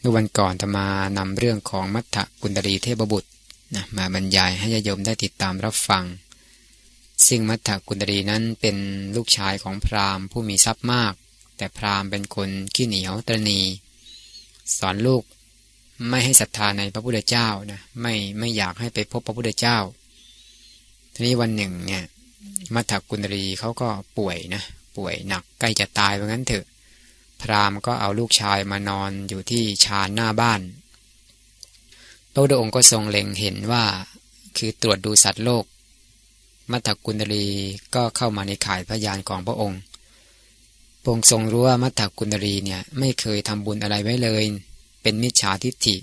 เมื่อวันก่อนธรรมานำเรื่องของมัทธกุณดรีเทพบุตรนะมาบรรยายให้ญาติโยมได้ติดตามรับฟัง ซึ่งมัทธกุณดรีนั้นเป็นลูกชายของพราหมณ์ผู้มีทรัพย์มาก แต่พราหมณ์เป็นคนขี้เหนียวตรณี สอนลูกไม่ให้ศรัทธาในพระพุทธเจ้านะไม่ไม่อยากให้ไปพบพระพุทธเจ้า ทีนี้วันหนึ่งเนี่ยมัทธกุณรีเขาก็ป่วยนะป่วยหนักใกล้จะตายเพราะงั้นเถอะ พราหมณ์ก็เอาลูกชายมานอนอยู่ที่ชานหน้าบ้าน พระพุทธองค์ก็ทรงเล็งเห็นว่า คือตรวจดูสัตว์โลก มัทธกุณรีก็เข้ามาในข่ายพยานของพระองค์พระองค์ทรงรู้ว่ามัทธกุณรีเนี่ยไม่เคยทำบุญอะไรไว้เลย เป็นมิจฉาทิฏฐิ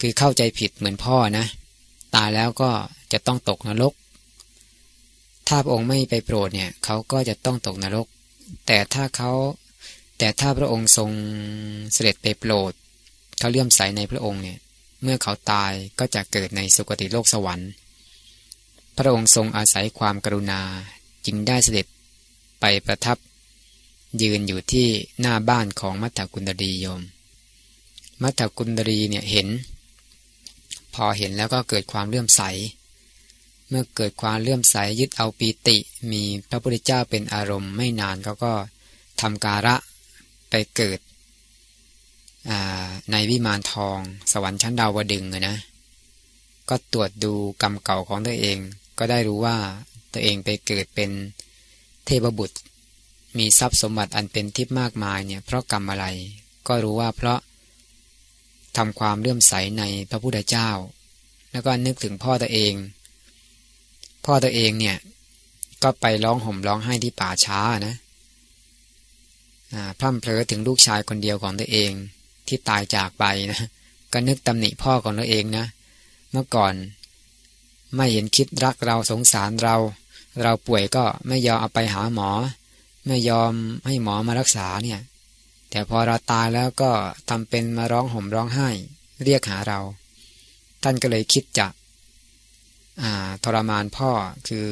คือเข้าใจผิดเหมือนพ่อนะ ตายแล้วก็จะต้องตกนรก ถ้าพระองค์ไม่ไปโปรดเนี่ยเขาก็จะต้องตกนรก แต่ถ้าเขา แต่ถ้าพระองค์ทรงเสด็จไปโปรดเขาเลื่อมใสในพระองค์เนี่ยเมื่อเขาตายก็จะเกิดในสุคติโลกสวรรค์ พระองค์ทรงอาศัยความกรุณาจึงได้เสด็จไปประทับ ยืนอยู่ที่หน้าบ้านของมัทธกุณดีโยม มัทธกุณดีเนี่ยเห็น พอเห็นแล้วก็เกิดความเลื่อมใส เมื่อเกิดความเลื่อมใสยึดเอาปีติ มีพระพุทธเจ้าเป็นอารมณ์ไม่นานเขาก็ทำการะ ไปเกิดในวิมานทอง สวรรค์ชั้นดาวดึงนะ ก็ตรวจดูกรรมเก่าของตัวเอง ก็ได้รู้ว่าตัวเองไปเกิดเป็นเทพบุตร มีทรัพย์สมบัติอันเป็นทิพย์มากมายเนี่ยเพราะกรรมอะไร ก็รู้ว่าเพราะทำความเลื่อมใสในพระพุทธเจ้า แล้วก็นึกถึงพ่อตัวเอง พ่อตัวเองเนี่ยก็ไปร้องห่มร้องไห้ที่ป่าช้านะ พร่ำเพลอถึงลูกชายคนเดียวของตัวเองที่ตายจากไปนะก็นึกตำหนิพ่อของตัวเองนะ เมื่อก่อน ไม่เห็นคิดรักเราสงสารเรา เราป่วยก็ไม่ยอมเอาไปหาหมอ ไม่ยอมให้หมอมารักษาเนี่ย แต่พอเราตายแล้วก็ทำเป็นมาร้องห่มร้องไห้ เรียกหาเรา ท่านก็เลยคิดจะทรมานพ่อคือ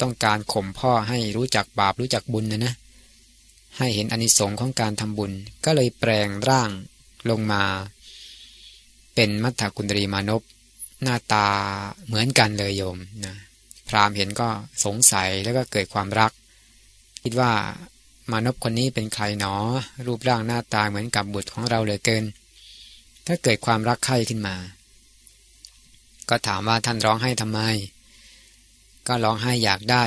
ต้องการข่มพ่อให้รู้จักบาปรู้จักบุญนะนะ ให้เห็นอนิสงค์ของการทำบุญ ก็เลยแปลงร่างลงมา เป็นมัทธกุณรีมานพหน้าตาเหมือนกันเลยโยมนะพรามเห็นก็สงสัยแล้วก็เกิดความรัก คิดว่ามานพคนนี้เป็นใครหนอ รูปร่างหน้าตาเหมือนกับบุตรของเราเหลือเกิน ถ้าเกิดความรักใคร่ขึ้นมา ก็ถามว่าท่านร้องให้ทำไม ก็ร้องให้อยากได้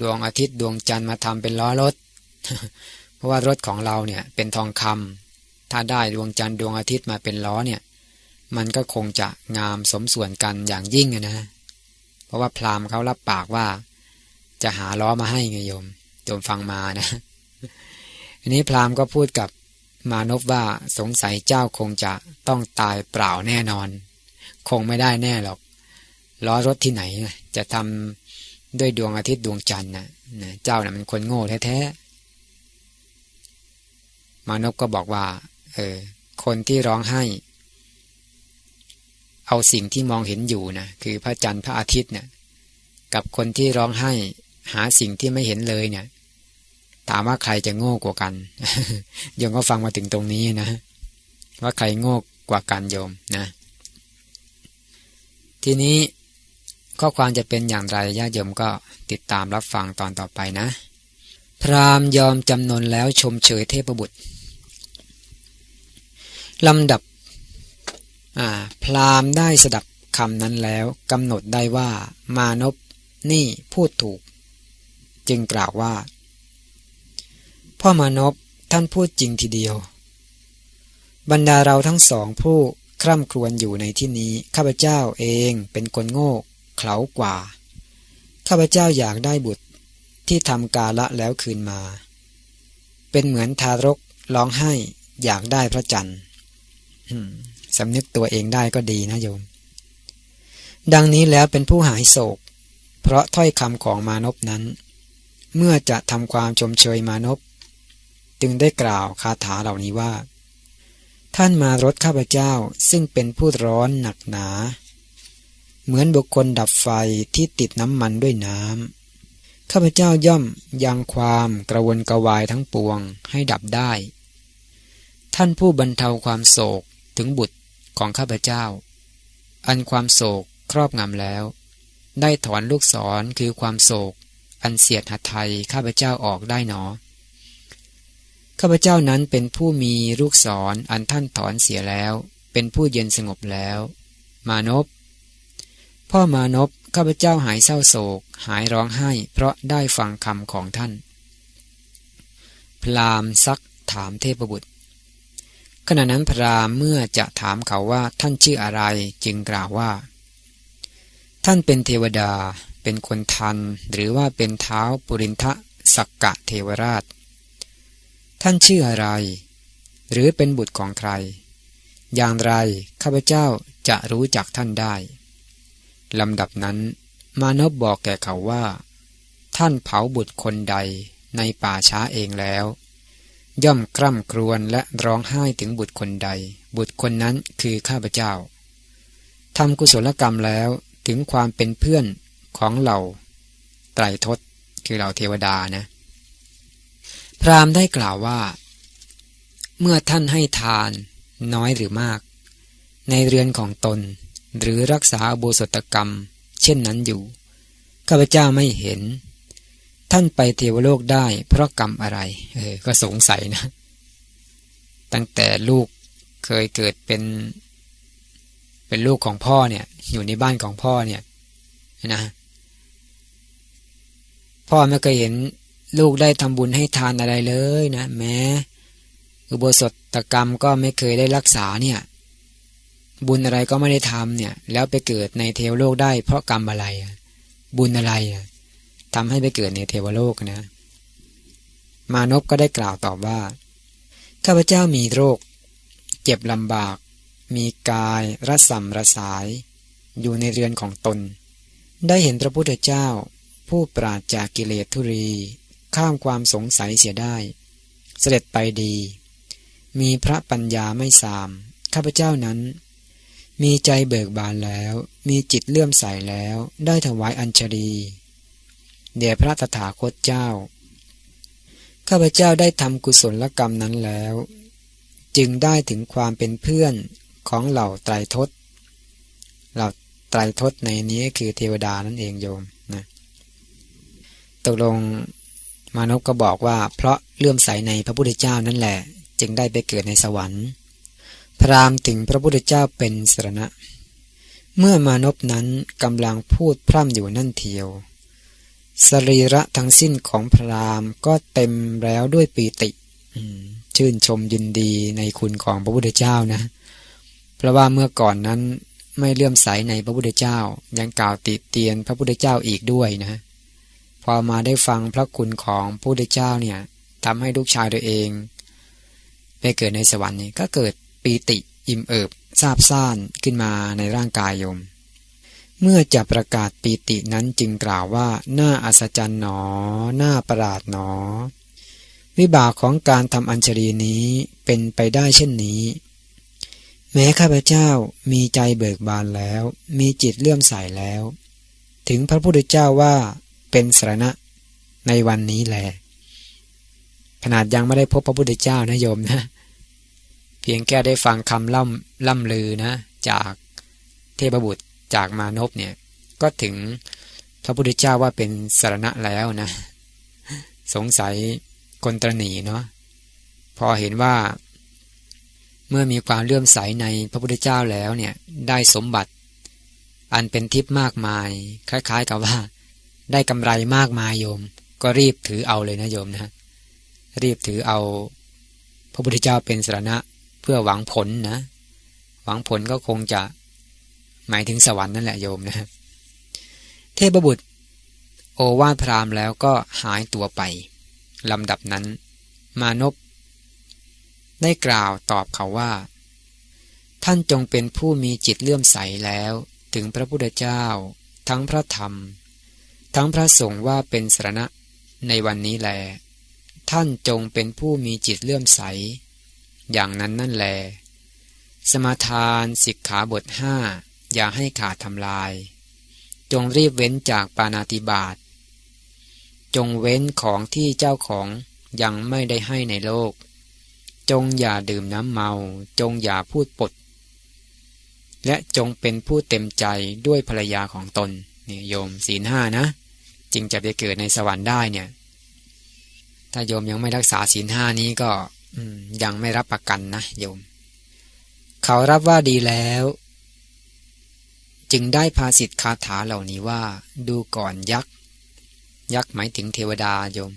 ดวงอาทิตย์ดวงจันทร์มาทำเป็นล้อรถ เพราะว่ารถของเราเนี่ยเป็นทองคำถ้าได้ดวงจันทร์ดวงอาทิตย์มาเป็นล้อเนี่ย มันก็คงจะงามสมส่วนกันอย่างยิ่งนะ เพราะว่าพราหมณ์เขารับปากว่า จะหาล้อมาให้ไงโยมโยมฟังมานะทีนี้พราหมณ์ก็พูดกับมานพว่าสงสัยเจ้าคงจะต้องตายเปล่าแน่นอน คงไม่ได้แน่หรอกล้อรถที่ไหนจะทำด้วยดวงอาทิตย์ดวงจันทร์นะนะเจ้านะ่ะมันคนโง่แท้ๆ มานพก็บอกว่า เออ คนที่ร้องไห้ เอาสิ่งที่มองเห็นอยู่นะคือพระจันทร์พระอาทิตย์เนะี่ยกับคนที่ร้องไห้ หาสิ่งที่ไม่เห็นเลยเนี่ย ถามว่าใครจะโง่กว่ากันโยมก็ฟังมาถึงตรงนี้นะว่าใครโง่กว่ากันโยมนะ ทีนี้ข้อความจะเป็นอย่างไรญาติโยมก็ติดตามรับฟังตอนต่อไปนะ พราหมณ์ยอมจำนนแล้วชมเชยเทพบุตร ลำดับพรามได้สดับคำนั้นแล้วกำหนดได้ว่ามานพนี่พูดถูก จึงกล่าวว่า พ่อมานพท่านพูดจริงทีเดียว บรรดาเราทั้งสองผู้คร่ำครวญอยู่ในที่นี้ ข้าพเจ้าเองเป็นคนโง่เขลากว่า ข้าพเจ้าอยากได้บุตรที่ทำกาละแล้วคืนมา เป็นเหมือนทารกร้องไห้อยากได้พระจันทร์ สำนึกตัวเองได้ก็ดีนะโยม ดังนี้แล้วเป็นผู้หายโศก เพราะถ้อยคำของมานพนั้น เมื่อจะทำความชมเชยมานพจึงได้กล่าวคาถาเหล่านี้ว่า ท่านมารถข้าพเจ้าซึ่งเป็นผู้ร้อนหนักหนา เหมือนบุคคลดับไฟที่ติดน้ำมันด้วยน้ำข้าพเจ้าย่อมยังความกระวนกระวายทั้งปวงให้ดับได้ท่านผู้บรรเทาความโศก ถึงบุตรของข้าพเจ้า อันความโศกครอบงำแล้ว ได้ถอนลูกศรคือความโศก อันเสียดหัดไทยข้าพเจ้าออกได้หนอ ข้าพเจ้านั้นเป็นผู้มีลูกศรออันท่านถอนเสียแล้ว เป็นผู้เย็นสงบแล้ว มานพพ่อมานพข้าพเจ้าหายเศร้าโศก หายร้องไห้ เพราะได้ฟังคำของท่านพรามซักถามเทพบุตร ขณะนั้นพรามเมื่อจะถามเขาว่าท่านชื่ออะไรจึงกล่าวว่า ท่านเป็นเทวดา เป็นคนทัน หรือว่าเป็นเท้าปุรินทะสักกะเทวราช ท่านชื่ออะไร หรือเป็นบุตรของใคร อย่างไรข้าพเจ้าจะรู้จักท่านได้ลำดับนั้น มานพบอกแก่เขาว่า ท่านเผาบุตรคนใดในป่าช้าเองแล้ว ย่อมกร่ำครวญและร้องไห้ถึงบุตรคนใด บุตรคนนั้นคือข้าพเจ้าทำกุศลกรรมแล้วถึงความเป็นเพื่อนของเหล่าไตรทศคือเหล่าเทวดานะ พราหมณ์ได้กล่าวว่า เมื่อท่านให้ทานน้อยหรือมาก ในเรือนของตน หรือรักษาโบสถกรรม เช่นนั้นอยู่ข้าพเจ้าไม่เห็น ท่านไปเทวโลกได้เพราะกรรมอะไร เออ ก็สงสัยนะ ตั้งแต่ลูกเคยเกิดเป็น เป็นลูกของพ่อเนี่ย อยู่ในบ้านของพ่อเนี่ยนะ พ่อไม่เคยเห็นลูกได้ทำบุญให้ทานอะไรเลยนะแม้อุโบสถกรรมก็ไม่เคยได้รักษาเนี่ย บุญอะไรก็ไม่ได้ทำเนี่ย แล้วไปเกิดในเทวโลกได้เพราะกรรมอะไร บุญอะไร ทำให้ไปเกิดในเทวโลกนะ มานพก็ได้กล่าวตอบว่า ข้าพเจ้ามีโรค เจ็บลำบาก มีกายระสำระสาย อยู่ในเรือนของตน ได้เห็นพระพุทธเจ้า ผู้ปราศจากกิเลสทุรี ข้ามความสงสัยเสียได้ เสด็จไปดี มีพระปัญญาไม่สาม ข้าพเจ้านั้นมีใจเบิกบานแล้ว มีจิตเลื่อมใสแล้ว ได้ถวายอัญชลี เดี๋ยพระตถาคตเจ้า ข้าพเจ้าได้ทำกุศลกรรมนั้นแล้ว จึงได้ถึงความเป็นเพื่อนของเหล่าไตรทศ เหล่าไตรทศในนี้คือเทวดานั่นเองโยมนะตกลงมานพก็บอกว่า เพราะเลื่อมใสในพระพุทธเจ้านั่นแหละ จึงได้ไปเกิดในสวรรค์ พรามถึงพระพุทธเจ้าเป็นสรณะ เมื่อมานพนั้นกำลังพูดพร่ำอยู่นั่นเทียว สรีระทั้งสิ้นของพรามก็เต็มแล้วด้วยปีติชื่นชมยินดีในคุณของพระพุทธเจ้านะ เพราะว่าเมื่อก่อนนั้นไม่เลื่อมใสในพระพุทธเจ้า ยังกล่าวติเตียนพระพุทธเจ้าอีกด้วยนะ พอมาได้ฟังพระคุณของพระพุทธเจ้าเนี่ยทำให้ลูกชายตัวเอง ไปเกิดในสวรรค์นี่ก็เกิดปีติอิ่มเอิบซาบซ่านขึ้นมาในร่างกายโยม เมื่อจะประกาศปีตินั้นจึงกล่าวว่า น่าอัศจรรย์หนอ น่าประหลาดหนอ วิบากของการทำอัญชลีนี้เป็นไปได้เช่นนี้ แม้ข้าพเจ้ามีใจเบิกบานแล้ว มีจิตเลื่อมใสแล้ว ถึงพระพุทธเจ้าว่าเป็นสรณะในวันนี้แหละขนาดยังไม่ได้พบพระพุทธเจ้านะโยมนะ เพียงแค่ได้ฟังคำล่ำล่ำลือนะ จากเทพบุตร จากมานพเนี่ยก็ถึงพระพุทธเจ้าว่าเป็นสรณะแล้วนะ สงสัยคนตรณีเนาะพอเห็นว่า เมื่อมีความเลื่อมใสในพระพุทธเจ้าแล้วเนี่ยได้สมบัติ อันเป็นทิพย์มากมาย คล้าย ๆ กับว่า ได้กำไรมากมายโยม ก็รีบถือเอาเลยนะโยมนะ รีบถือเอา พระพุทธเจ้าเป็นสรณะเพื่อหวังผลนะ หวังผลก็คงจะ หมายถึงสวรรค์นั่นแหละโยมนะเทพบุตร โอวาทพรามแล้วก็หายตัวไปลำดับนั้น มานพได้กล่าวตอบเขาว่า ท่านจงเป็นผู้มีจิตเลื่อมใสแล้วถึงพระพุทธเจ้า ทั้งพระธรรม ทั้งพระสงฆ์ว่าเป็นสรณะในวันนี้แล ท่านจงเป็นผู้มีจิตเลื่อมใส อย่างนั้นนั่นแล สมาทานสิกขาบทห้า อย่าให้ขาดทำลาย จงรีบเว้นจากปานาติบาต จงเว้นของที่เจ้าของยังไม่ได้ให้ในโลก จงอย่าดื่มน้ำเมา จงอย่าพูดปด และจงเป็นผู้เต็มใจด้วยภรรยาของตนนี่โยมศีลห้านะจึงจะไปเกิดในสวรรค์ได้เนี่ย ถ้าโยมยังไม่รักษาศีลห้านี้ก็ยังไม่รับประกันนะโยม เขารับว่าดีแล้ว จึงได้ภาสิทธคาถาเหล่านี้ว่า ดูก่อนยักษ์ ยักษ์หมายถึงเทวดาโยม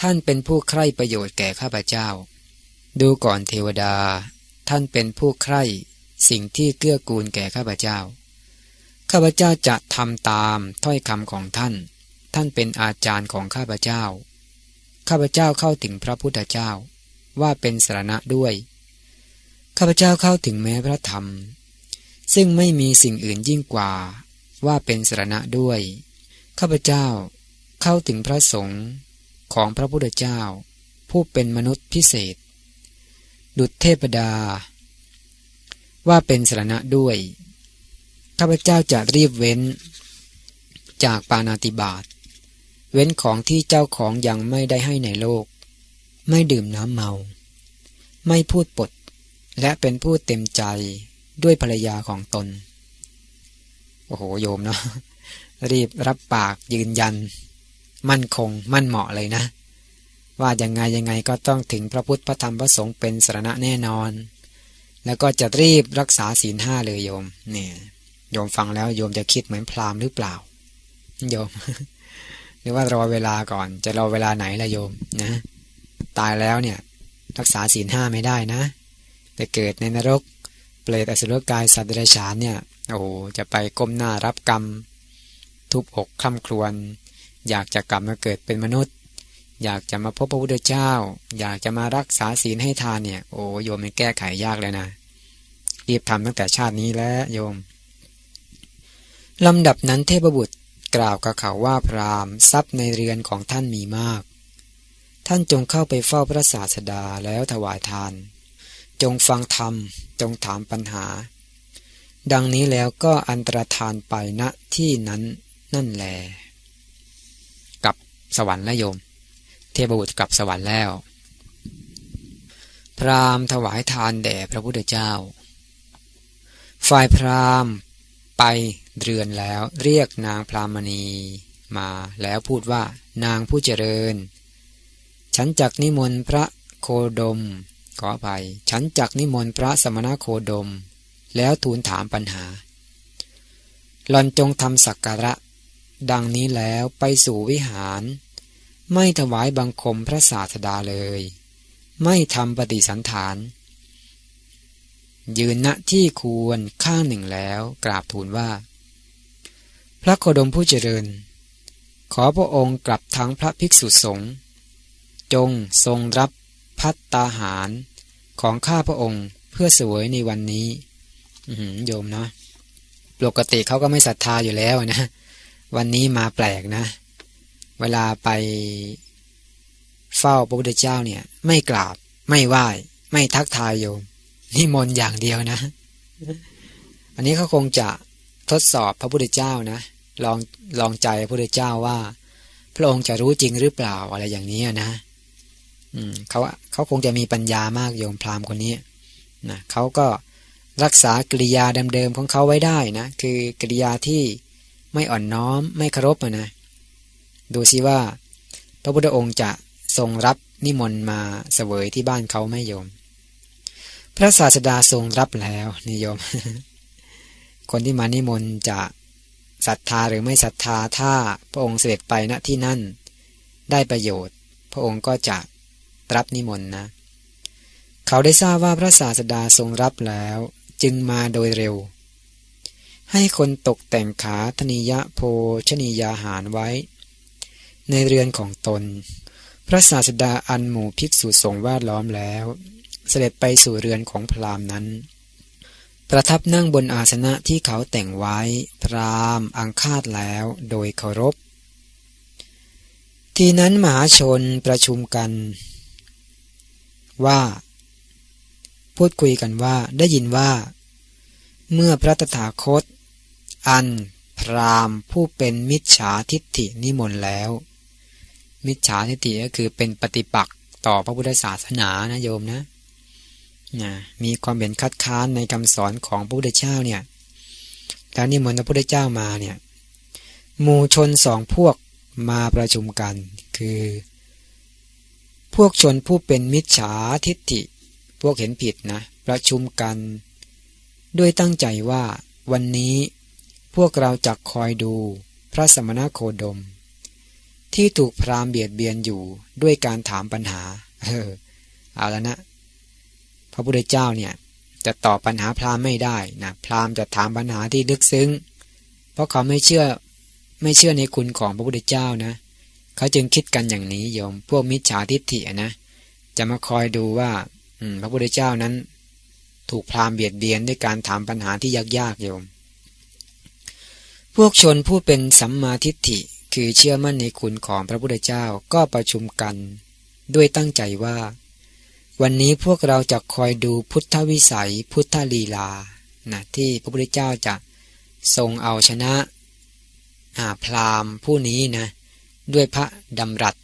ท่านเป็นผู้ใคร่ประโยชน์แก่ข้าพเจ้า ดูก่อนเทวดา ท่านเป็นผู้ใคร่สิ่งที่เกื้อกูลแก่ข้าพเจ้า ข้าพเจ้าจะทำตามถ้อยคำของท่าน ท่านเป็นอาจารย์ของข้าพเจ้า ข้าพเจ้าเข้าถึงพระพุทธเจ้า ว่าเป็นสรณะด้วย ข้าพเจ้าเข้าถึงแม้พระธรรม ซึ่งไม่มีสิ่งอื่นยิ่งกว่า ว่าเป็นสรณะด้วย ข้าพเจ้าเข้าถึงพระสงฆ์ของพระพุทธเจ้า ผู้เป็นมนุษย์พิเศษ ดุจเทพดา ว่าเป็นสรณะด้วย ข้าพเจ้าจะรีบเว้น จากปานาติบาตเว้นของที่เจ้าของยังไม่ได้ให้ในโลก ไม่ดื่มน้ำเมา ไม่พูดปด และเป็นผู้เต็มใจ ด้วยภรรยาของตน โอ้โหโยมเนาะรีบรับปากยืนยัน มั่นคง มั่นเหมาะเลยนะ ว่ายังไงยังไงก็ต้องถึงพระพุทธพระธรรมพระสงฆ์เป็นสรณะแน่นอน แล้วก็จะรีบรักษาศีลห้าเลยโยม เนี่ยโยมฟังแล้วโยมจะคิดเหมือนพราหมณ์หรือเปล่า โยมหรือว่ารอเวลาก่อน จะรอเวลาไหนละโยมนะ ตายแล้วเนี่ย รักษาศีลห้าไม่ได้นะไปเกิดในนรก เปรตอสุรกายสัตว์เดรัจฉานเนี่ยโอ้โหจะไปก้มหน้ารับกรรม ทุบอกคล่ำครวญอยากจะกลับมาเกิดเป็นมนุษย์ อยากจะมาพบพระพุทธเจ้า อยากจะมารักษาศีลให้ทานเนี่ยโอ้โยมมันแก้ไขยากเลยนะรีบทำตั้งแต่ชาตินี้แล้วโยมลำดับนั้นเทพบุตรกล่าวกับเขาว่าพราหมณ์ทรัพย์ในเรือนของท่านมีมาก ท่านจงเข้าไปเฝ้าพระศาสดาแล้วถวายทาน จงฟังธรรม จงถามปัญหา ดังนี้แล้วก็อันตรธานไปณที่นั้นนั่นแล กับสวรรค์และโยม เทพบุตรกับสวรรค์แล้ว พราหมณ์ถวายทานแด่พระพุทธเจ้า ฝ่ายพราหมณ์ไปเรือนแล้วเรียกนางพรามณีมาแล้วพูดว่านางผู้เจริญ ฉันจักนิมนต์พระโคดม ขออภัย ฉันจักนิมนต์พระสมณโคดม แล้วทูลถามปัญหาหลอนจงทำสักการะ ดังนี้แล้วไปสู่วิหาร ไม่ถวายบังคมพระศาสดาเลย ไม่ทำปฏิสันฐาน ยืนณที่ควรข้างหนึ่งแล้วกราบทูลว่า พระโคดมผู้เจริญ ขอพระองค์กลับทั้งพระภิกษุสงฆ์จงทรงรับ พัตตาหารของข้าพระองค์เพื่อสวยในวันนี้โยมเนาะปกติเขาก็ไม่ศรัทธาอยู่แล้วนะ วันนี้มาแปลกนะ เวลาไปเฝ้าพระพุทธเจ้าเนี่ย ไม่กราบ ไม่ไหว้ ไม่ทักทายโยมนิมนต์อย่างเดียวนะ อันนี้เขาคงจะทดสอบพระพุทธเจ้านะลองลองใจพระพุทธเจ้าว่า พระองค์จะรู้จริงหรือเปล่าอะไรอย่างนี้นะ อืมเขาเขาคงจะมีปัญญามากโยมพราหมณ์คนนี้นะเขาก็รักษากริยาเดิมๆของเขาไว้ได้นะคือกริยาที่ไม่อ่อนน้อมไม่เคารพนะดูซิว่า พระพุทธองค์จะทรงรับนิมนต์มาเสวยที่บ้านเขาไม่โยม พระศาสดาทรงรับแล้วนิยม คนที่มานิมนต์จะศรัทธาหรือไม่ศรัทธาถ้าพระองค์เสด็จไปณที่นั่น ได้ประโยชน์ พระองค์ก็จะ รับนิมนต์นะ เขาได้ทราบว่าพระศาสดาทรงรับแล้วจึงมาโดยเร็ว ให้คนตกแต่งขาธนิยะโภชนียาหารไว้ ในเรือนของตน พระศาสดาอันหมู่ภิกษุสงฆ์แวดล้อมแล้ว เสด็จไปสู่เรือนของพราหมณ์นั้น ประทับนั่งบนอาสนะที่เขาแต่งไว้ พราหมณ์อังคาดแล้วโดยเคารพ ทีนั้นมหาชนประชุมกัน ว่า พูดคุยกันว่าได้ยินว่า เมื่อพระตถาคต อันพรามผู้เป็นมิจฉาทิฏฐินิมนต์แล้ว มิจฉาทิฏฐิก็คือเป็นปฏิปักษ์ต่อพระพุทธศาสนานะโยมนะนะมีความเห็นคัดค้านในคำสอนของพระพุทธเจ้าเนี่ยแล้วนิมนต์พระพุทธเจ้ามาเนี่ยหมู่ชนสองพวกมาประชุมกัน คือ พวกชนผู้เป็นมิจฉาทิฏฐิ พวกเห็นผิดนะ ประชุมกัน ด้วยตั้งใจว่า วันนี้พวกเราจักคอยดูพระสมณโคดม ที่ถูกพรามเบียดเบียนอยู่ด้วยการถามปัญหา เออ เอาแล้วนะ พระพุทธเจ้าเนี่ย จะตอบปัญหาพราหมณ์ไม่ได้นะพราหมณ์จะถามปัญหาที่ลึกซึ้ง เพราะเขาไม่เชื่อไม่เชื่อในคุณของพระพุทธเจ้านะเขาจึงคิดกันอย่างนี้โยม พวกมิจฉาทิฏฐินะจะมาคอยดูว่าพระพุทธเจ้านั้น ถูกพราหมณ์เบียดเบียนด้วยการถามปัญหาที่ยากๆโยม พวกชนผู้เป็นสัมมาทิฏฐิคือเชื่อมั่นในคุณของพระพุทธเจ้าก็ประชุมกัน ด้วยตั้งใจว่า วันนี้พวกเราจะคอยดูพุทธวิสัยพุทธลีลานะที่พระพุทธเจ้าจะทรงเอาชนะอาพรามผู้นี้นะ ด้วยพระดำรัส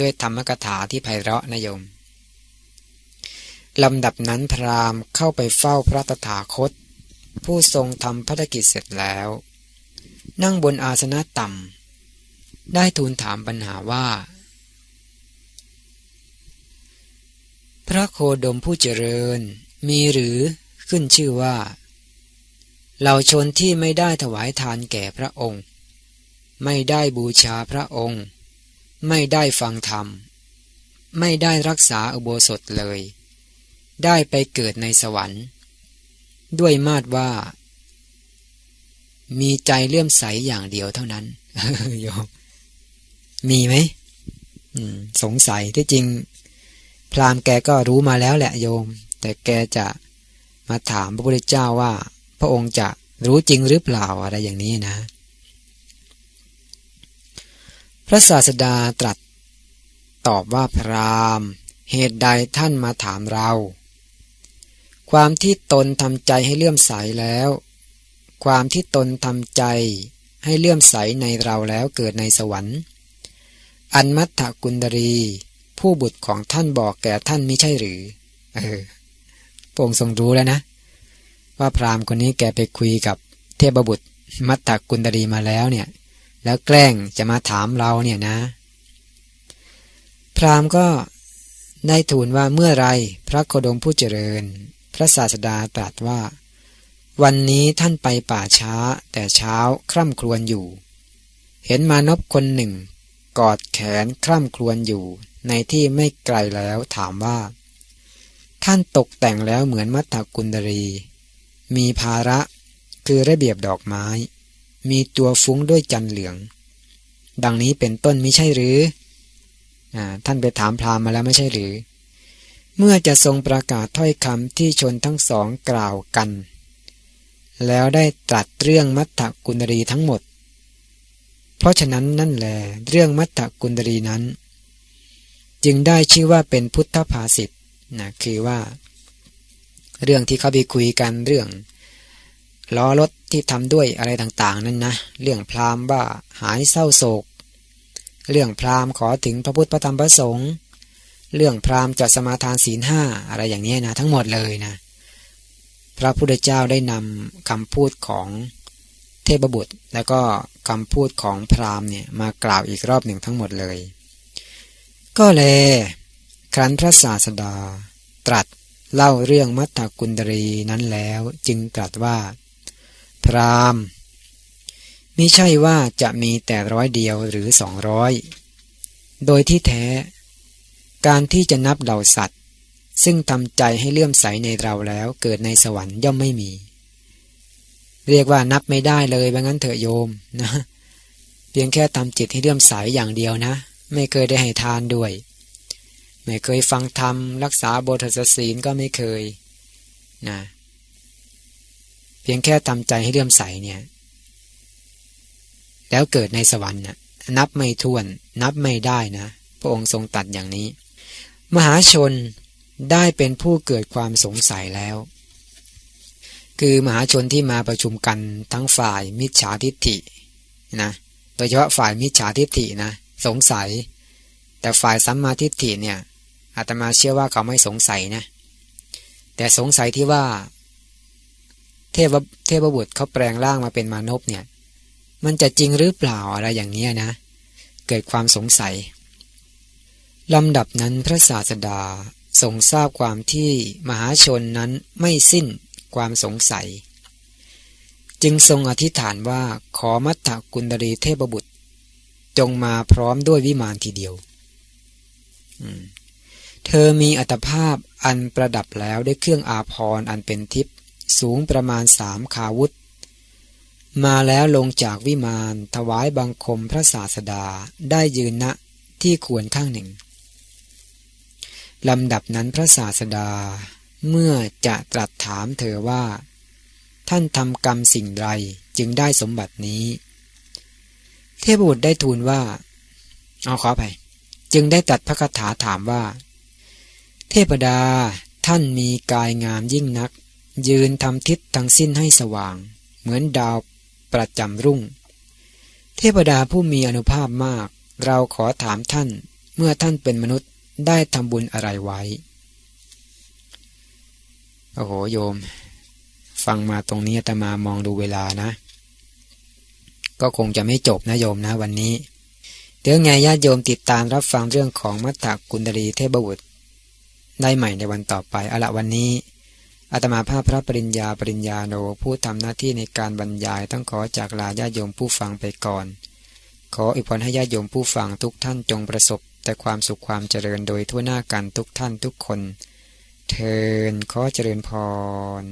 ด้วยธรรมกถาที่ไพเราะนโยมลำดับนั้นพรามเข้าไปเฝ้าพระตถาคต ผู้ทรงทำภารกิจเสร็จแล้ว นั่งบนอาสนะต่ำได้ทูลถามปัญหาว่า พระโคดมผู้เจริญมีหรือขึ้นชื่อว่าเหล่าชนที่ไม่ได้ถวายทานแก่พระองค์ ไม่ได้บูชาพระองค์ ไม่ได้ฟังธรรม ไม่ได้รักษาอุโบสถเลย ได้ไปเกิดในสวรรค์ ด้วยมาดว่า มีใจเลื่อมใสอย่างเดียวเท่านั้นโยมมีไหมสงสัยที่จริง พราหมณ์แกก็รู้มาแล้วแหละโยม แต่แกจะมาถามพระพุทธเจ้าว่า พระองค์จะรู้จริงหรือเปล่าอะไรอย่างนี้นะ พระศาสดาตรัส ตอบว่าพรามเหตุใดท่านมาถามเรา ความที่ตนทำใจให้เลื่อมใสแล้ว ความที่ตนทำใจให้เลื่อมใสในเราแล้วเกิดในสวรรค์ อันมัตถกุณดรี ผู้บุตรของท่านบอกแก่ท่านไม่ใช่หรือ เออพระองค์ทรงรู้แล้วนะ ว่าพราหมณ์คนนี้แกไปคุยกับเทพบุตรมัตตกุลดรีมาแล้วเนี่ย แล้วแกล้งจะมาถามเราเนี่ยนะ พราหมณ์ก็ได้ทูลว่าเมื่อไรพระโคดมผู้เจริญ พระศาสดาตรัสว่า วันนี้ท่านไปป่าช้าแต่เช้าคร่ำครวญอยู่ เห็นมานพคนหนึ่ง กอดแขนคร่ำครวญอยู่ ในที่ไม่ไกลแล้วถามว่า ท่านตกแต่งแล้วเหมือนมัทธกุลดรี มีภาระคือระเบียบดอกไม้ มีตัวฟุ้งด้วยจันเหลือง ดังนี้เป็นต้นไม่ใช่หรืออท่านไปถามพราหมณ์มาแล้วไม่ใช่หรือ เมื่อจะทรงประกาศถ้อยคำที่ชนทั้งสองกล่าวกัน แล้วได้ตรัสเรื่องมัทธกุลรีทั้งหมด เพราะฉะนั้นนั่นแหละเรื่องมัทธกุลรีนั้น จึงได้ชื่อว่าเป็นพุทธภาษิตนะคือว่า เรื่องที่เขาไปคุยกันเรื่อง ล้อรถที่ทำด้วยอะไรต่างๆ นั่นนะ เรื่องพราหมณ์ว่าหายเศร้าโศก เรื่องพราหมณ์ขอถึงพระพุทธพระธรรมพระสงฆ์เรื่องพราหมณ์จัดสมาทานศีลห้าอะไรอย่างนี้นะทั้งหมดเลยนะ พระพุทธเจ้าได้นำคำพูดของเทพบุตร แล้วก็คำพูดของพราหมณ์เนี่ยมากล่าวอีกรอบหนึ่งทั้งหมดเลย ก็แลยครั้นพระศาสดาตรัสเล่าเรื่องมัตตกุณดรีนั้นแล้วจึงตรัสว่า พรามมิใช่ว่าจะมีแต่ร้อยเดียวหรือสองร้อยโดยที่แท้ การที่จะนับเหล่าสัตว์ ซึ่งทำใจให้เลื่อมใสในเราแล้วเกิดในสวรรค์ย่อมไม่มี เรียกว่านับไม่ได้เลยว่างั้นเถอะโยมนะ เพียงแค่ทำจิตให้เลื่อมใสอย่างเดียวนะ ไม่เคยได้ให้ทานด้วย ไม่เคยฟังธรรมรักษาบทศีลก็ไม่เคยนะ เพียงแค่ทำใจให้เลื่อมใสเนี่ย แล้วเกิดในสวรรค์น่ะนับไม่ถ้วน นับไม่ได้นะ พระองค์ทรงตัดอย่างนี้ มหาชนได้เป็นผู้เกิดความสงสัยแล้ว คือมหาชนที่มาประชุมกันทั้งฝ่ายมิจฉาทิฏฐินะโดยเฉพาะฝ่ายมิจฉาทิฏฐินะสงสัย แต่ฝ่ายสัมมาทิฏฐิเนี่ยอาตมาเชื่อว่าเขาไม่สงสัยนะแต่สงสัยที่ว่า เทพเทพบุตรเขาแปลงร่างมาเป็นมานพเนี่ย มันจะจริงหรือเปล่าอะไรอย่างนี้นะ เกิดความสงสัยลำดับนั้นพระศาสดาทรงทราบความที่มหาชนนั้นไม่สิ้นความสงสัย จึงทรงอธิษฐานว่าขอมัตตกุณดรีเทพบุตร จงมาพร้อมด้วยวิมานทีเดียว เธอมีอัตภาพอันประดับแล้วด้วยเครื่องอาภรณ์อันเป็นทิพย์ สูงประมาณสามขาวุธ มาแล้วลงจากวิมานถวายบังคมพระศาสดาได้ยืนณที่ควรข้างหนึ่งลำดับนั้นพระศาสดา เมื่อจะตรัสถามเธอว่า ท่านทำกรรมสิ่งไรจึงได้สมบัตินี้ เทพบุตรได้ทูลว่า เอาขอไป จึงได้ตัดพระคาถาถามว่า เทพดาท่านมีกายงามยิ่งนัก ยืนทำทิศทั้งสิ้นให้สว่าง เหมือนดาวประจำรุ่ง เทพดาผู้มีอนุภาพมาก เราขอถามท่านเมื่อท่านเป็นมนุษย์ได้ทำบุญอะไรไว้ โอ้โหโยม ฟังมาตรงนี้แตมามองดูเวลานะ ก็คงจะไม่จบนะโยมนะวันนี้เดี๋ยวไงญาติโยมติดตามรับฟังเรื่องของมัตตกุณดรีเทพบุตรได้ใหม่ในวันต่อไปอาละวันนี้ อาตมาภาพพระปริญญาปริญญาโนผู้ทำหน้าที่ในการบรรยายต้องขอจากลาญาโยมผู้ฟังไปก่อน ขออิพรให้ญาโยมผู้ฟังทุกท่านจงประสบ แต่ความสุขความเจริญโดยทั่วหน้ากันทุกท่านทุกคน เทินขอเจริญพร